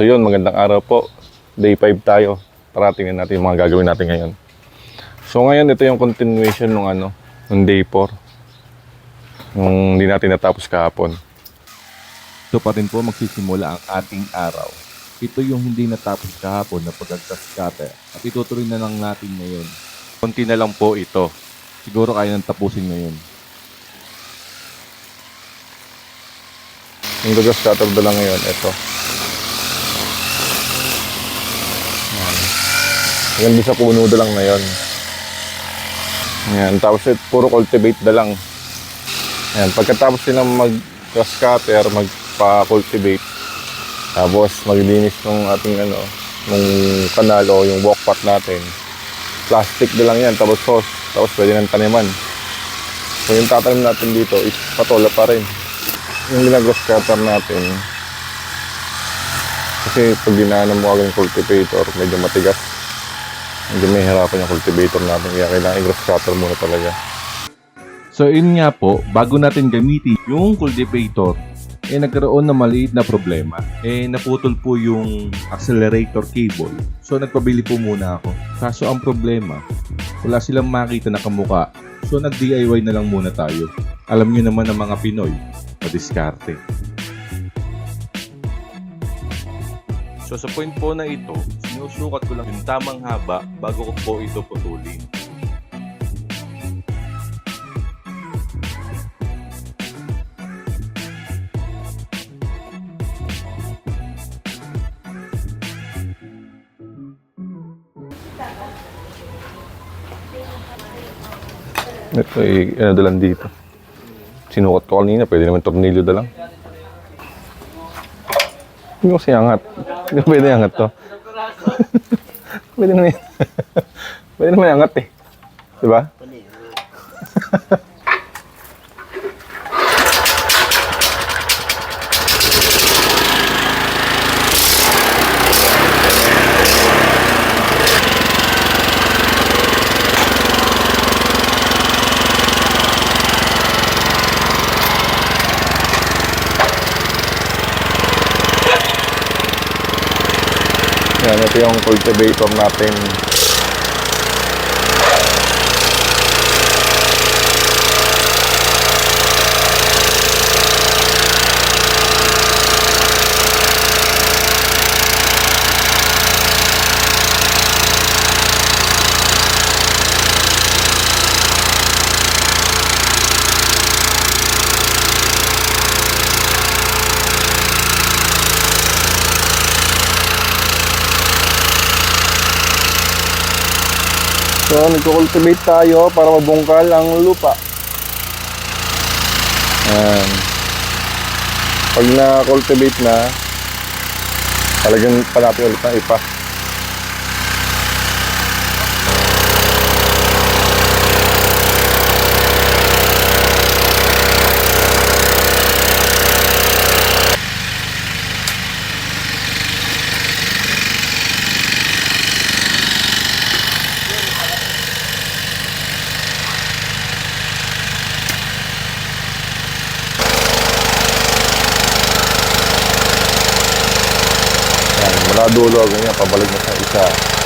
So yun, magandang araw po. Day 5 tayo. Para tingnan natin yung mga gagawin natin ngayon. So ngayon, ito yung continuation ng ano, ng day 4. Yung hindi natin natapos kahapon. Ito pa rin po magsisimula ang ating araw. Ito yung hindi natapos kahapon na pagagtas cutter at itutuloy na lang natin ngayon. Konti na lang po ito. Siguro kaya nang tapusin ngayon. Yung gagas cutter na lang ngayon, ito. Hanggang doon sa puno lang na yun. Yan. Tapos ito, puro cultivate na lang. Yan. Pagkatapos silang mag-grass magpa-cultivate, tapos maglinis ng ating ano, ng kanal o yung walk path natin. Plastic na lang yan, tapos hose, tapos pwede nang taniman. So yung tatanim natin dito is patola pa rin yung cutter natin kasi pag dinaanan mo agad yung cultivator medyo matigas medyo may hirapan yung cultivator natin kaya kailangan i-grass cutter muna talaga So yun nga po, bago natin gamitin yung cultivator, eh nagkaroon ng maliit na problema. Eh naputol po yung accelerator cable. So nagpabili po muna ako. Kaso ang problema, wala silang makita na kamuka. So nag-DIY na lang muna tayo. Alam nyo naman ng mga Pinoy, madiskarte. So sa point po na ito, sinusukat ko lang yung tamang haba bago ko po ito putulin. ito ay ano dalang dito? Sinukat ko kanina pwede naman tornilyo dalang. Hindi ko kasi angat hindi pwede angat to. Pwede naman yan. Pwede naman angat eh. Diba Yan, ito yung cultivator natin. So, nagko-cultivate tayo para mabungkal ang lupa. Yan. Pag na-cultivate na, talagang palapit ulit ng ipa. Mula dulo, ganyan, pabalik na sa isa.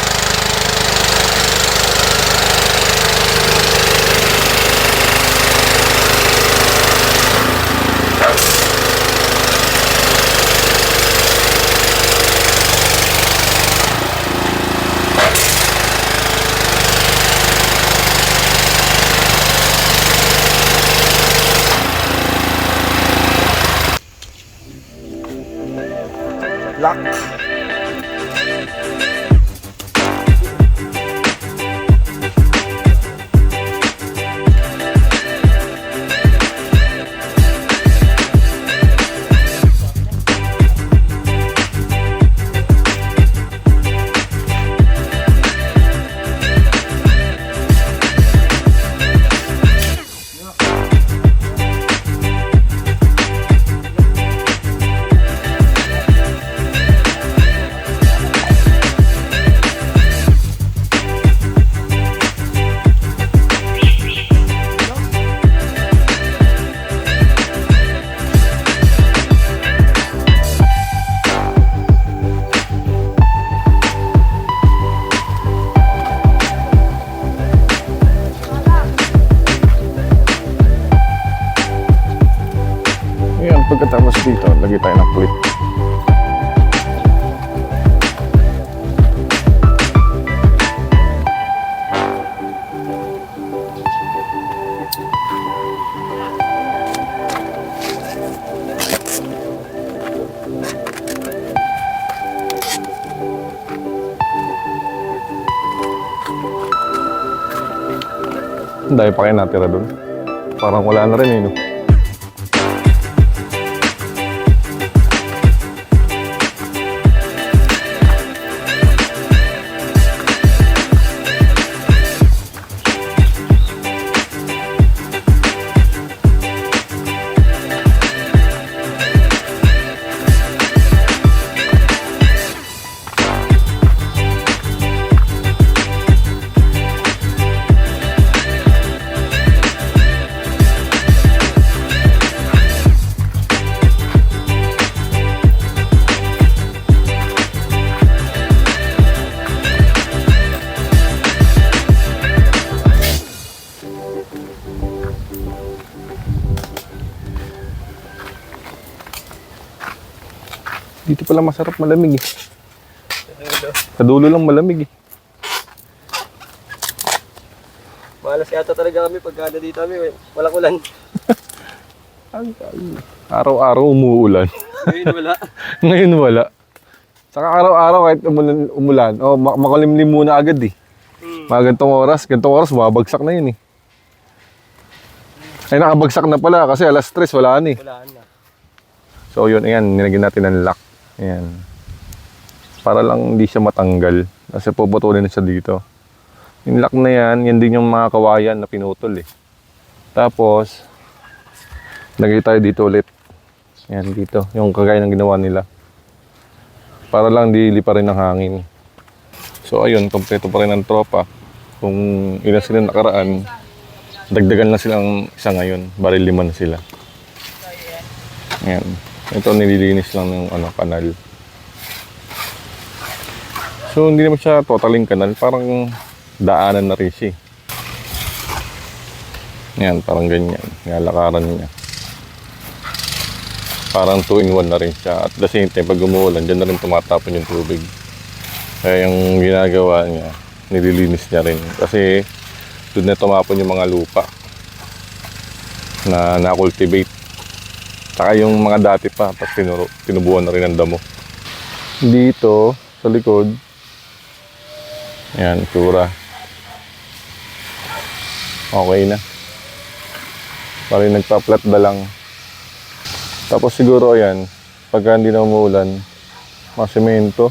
Dito, lagay tayo ng. Ang dami pa kayo natira doon. Parang wala na rin eh, no? Pala masarap malamig eh. Sa dulo lang malamig eh. Malas yata talaga kami pag ano dito kami, walang ulan. Araw-araw umuulan. Ngayon wala. Ngayon wala. Saka araw-araw kahit umulan, umulan oh, mak- makulimlim muna agad eh. Hmm. Mga gantong oras, gantong oras, mabagsak na yun eh. Ay, nakabagsak na pala kasi alas 3, wala na eh. Wala na. So yun, ayan, nilagyan natin ng lock. Ayan. Para lang hindi siya matanggal. Kasi puputulin na siya dito. Yung lock na yan, yan din yung mga kawayan na pinutol eh. Tapos, lagay tayo dito ulit. Ayan, dito. Yung kagaya ng ginawa nila. Para lang di lipa rin ng hangin. So ayun, kompleto pa rin ang tropa. Kung ilan sila nakaraan, dagdagan na silang isa ngayon. Bari lima na sila. Ayan. Ito nililinis lang ng ano, kanal. So hindi naman siya totaling kanal, parang daanan na rin siya. eh. Ayan, parang ganyan. Ngalakaran niya. Parang 2 in 1 na rin siya. At the same time, pag umuulan, dyan na rin tumatapon yung tubig. Kaya yung ginagawa niya, nililinis niya rin. Kasi doon na tumapon yung mga lupa na na-cultivate. Saka yung mga dati pa, tapos tinuro, tinubuan na rin ng damo. Dito, sa likod, yan, tura. Okay na. Parang nagpa-flat na lang. Tapos siguro yan, pagka hindi na umuulan, masemento.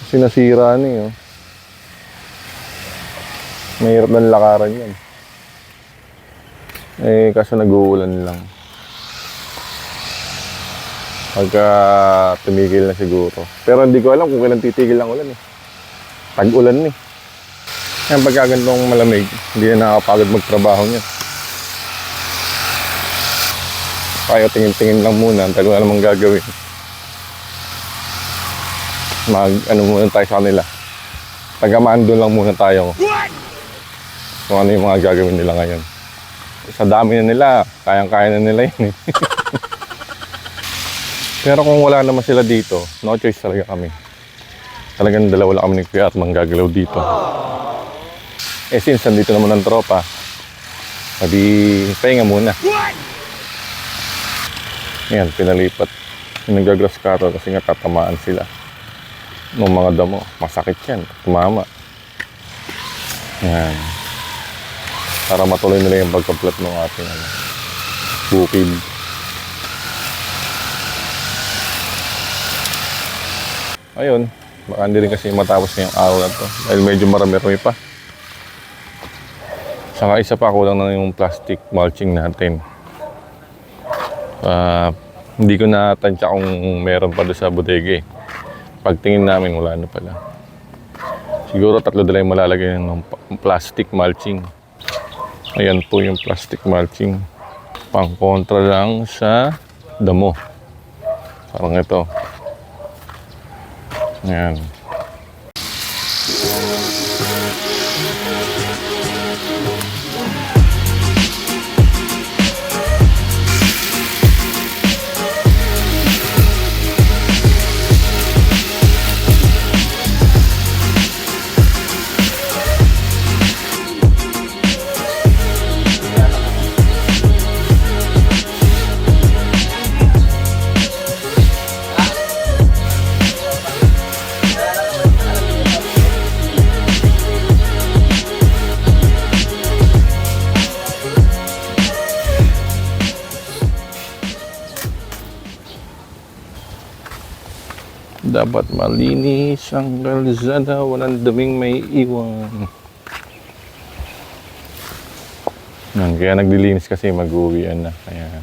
Kasi nasira na eh. Oh. Mahirap ng lakaran yan. Eh, kaso nag-uulan lang. Pagka tumigil na siguro. Pero hindi ko alam kung kailan titigil ang ulan eh. Tag-ulan eh. Yan pagka ganitong malamig, hindi na nakakapagod magtrabaho niya. Kaya tingin-tingin lang muna, dahil wala namang gagawin. Mag, ano muna tayo sa kanila. Tagamaan doon lang muna tayo. Kung ano yung mga gagawin nila ngayon. Sa dami na nila, kayang-kaya na nila yun eh. Pero kung wala naman sila dito, no choice talaga kami. Talagang dalawa lang kami ni Kuya at manggagalaw dito. Eh since nandito naman ang tropa, adi pahinga muna. Yan, pinalipat. Yung nag-grass cutter kasi nga tatamaan sila. ng mga damo. Masakit yan. Tumama. Yan. Para matuloy nila yung pagka-plat ng ating ano. Ayun. Baka hindi rin kasi matapos na yung araw na to. Dahil medyo marami-rami pa. Saka isa pa, kulang na yung plastic mulching natin. Ah, hindi ko na tansya kung meron pa doon sa bodega eh. Pagtingin namin, wala na pala. Siguro tatlo dala yung malalagay ng plastic mulching. Ayan po yung plastic mulching. Pang kontra lang sa damo. Parang ito. Ayan. Dapat malinis ang kalsada, walang duming may iwan. Yan, kaya naglilinis kasi mag-uwian na. Kaya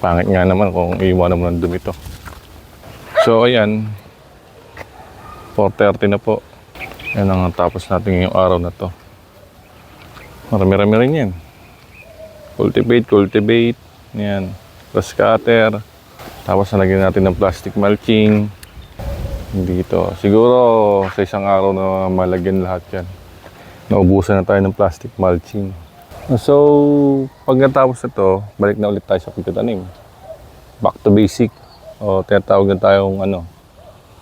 pangit nga naman kung iwan mo ng dumi to. So ayan, 4.30 na po. Yan ang tapos natin ngayong araw na to. Marami-rami rin yan. Cultivate, cultivate. Yan. Grass cutter. Tapos nalagyan natin ng plastic mulching. Dito. Siguro sa isang araw na malagyan lahat yan. Naubusan na tayo ng plastic mulching. So, pag natapos na to, balik na ulit tayo sa pagtatanim. Back to basic. O tinatawag na tayong ano,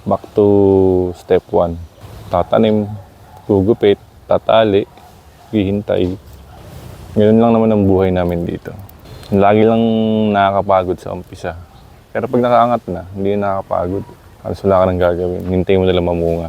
back to step 1. Tatanim, gugupit, tatali, hihintay. Ganun lang naman ang buhay namin dito. Lagi lang nakakapagod sa umpisa. Pero pag nakaangat na, hindi na nakakapagod. Halos wala ka nang gagawin. Hintay mo na lang mamunga.